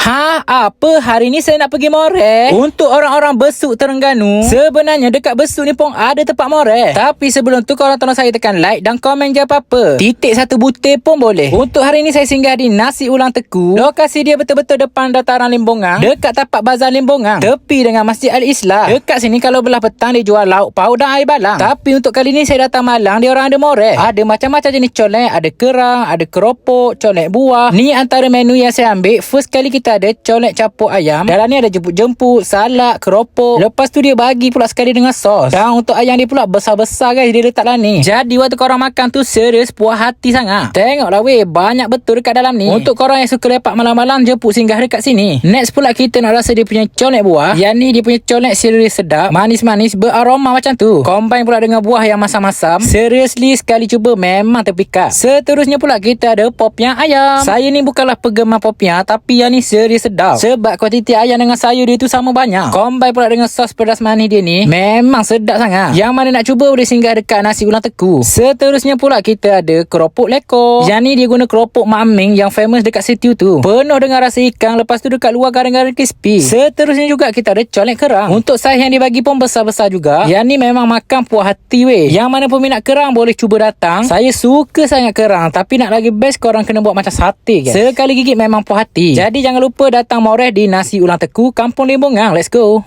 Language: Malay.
Ha, apa hari ni saya nak pergi Moreh? Untuk orang-orang besuk Terengganu, sebenarnya dekat besuk ni pun ada tempat Moreh. Tapi sebelum tu korang tolong saya tekan like dan komen je apa-apa. Titik satu butir pun boleh. Untuk hari ni saya singgah di Nasi Ulang Teku. Lokasi dia betul-betul depan dataran Limbongang. Dekat tapak bazar Limbongang. Tepi dengan Masjid Al-Islah. Dekat sini kalau belah petang dia jual lauk pauk dan air balang. Tapi untuk kali ni saya datang malang, dia orang ada Moreh. Ada macam-macam jenis colek. Ada kerang, ada keropok, colek buah. Ni antara menu yang saya ambil. First kali kita ada colek capuk ayam. Dalam ni ada jemput-jemput, salak, keropok. Lepas tu dia bagi pula sekali dengan sos. Dan untuk ayam dia pula besar-besar guys dia letak dalam ni. Jadi waktu korang makan tu serius puas hati sangat. Tengoklah weh, banyak betul dekat dalam ni. Untuk korang yang suka lepak malam-malam jemput singgah dekat sini. Next pula kita nak rasa dia punya colek buah. Yang ni dia punya colek serius sedap, manis-manis, beraroma macam tu. Combine pula dengan buah yang masam-masam. Seriously sekali cuba memang terpikat. Seterusnya pula kita ada popiah ayam. Saya ni bukanlah penggemar popiah tapi yang ni serius sedap. Sebab kuantiti ayam dengan sayur dia tu sama banyak. Combine pula dengan sos pedas manis dia ni memang sedap sangat. Yang mana nak cuba boleh singgah dekat nasi ulang teku. Seterusnya pula kita ada keropok leko. Yang ni dia guna keropok Mak Ming yang famous dekat situ tu. Penuh dengan rasa ikan lepas tu dekat luar garing-garing crispy. Seterusnya juga kita ada colek kerang. Untuk saiz yang dibagi pun besar-besar juga. Yang ni memang makan puas hati weh. Yang mana peminat kerang boleh cuba datang. Saya suka sangat kerang tapi nak lagi best korang kena buat macam sate guys. Sekali gigit memang puas hati. Jadi jangan lupa datang Moreh di Nasi Ulang Teku Kampung Limbongang. Let's go.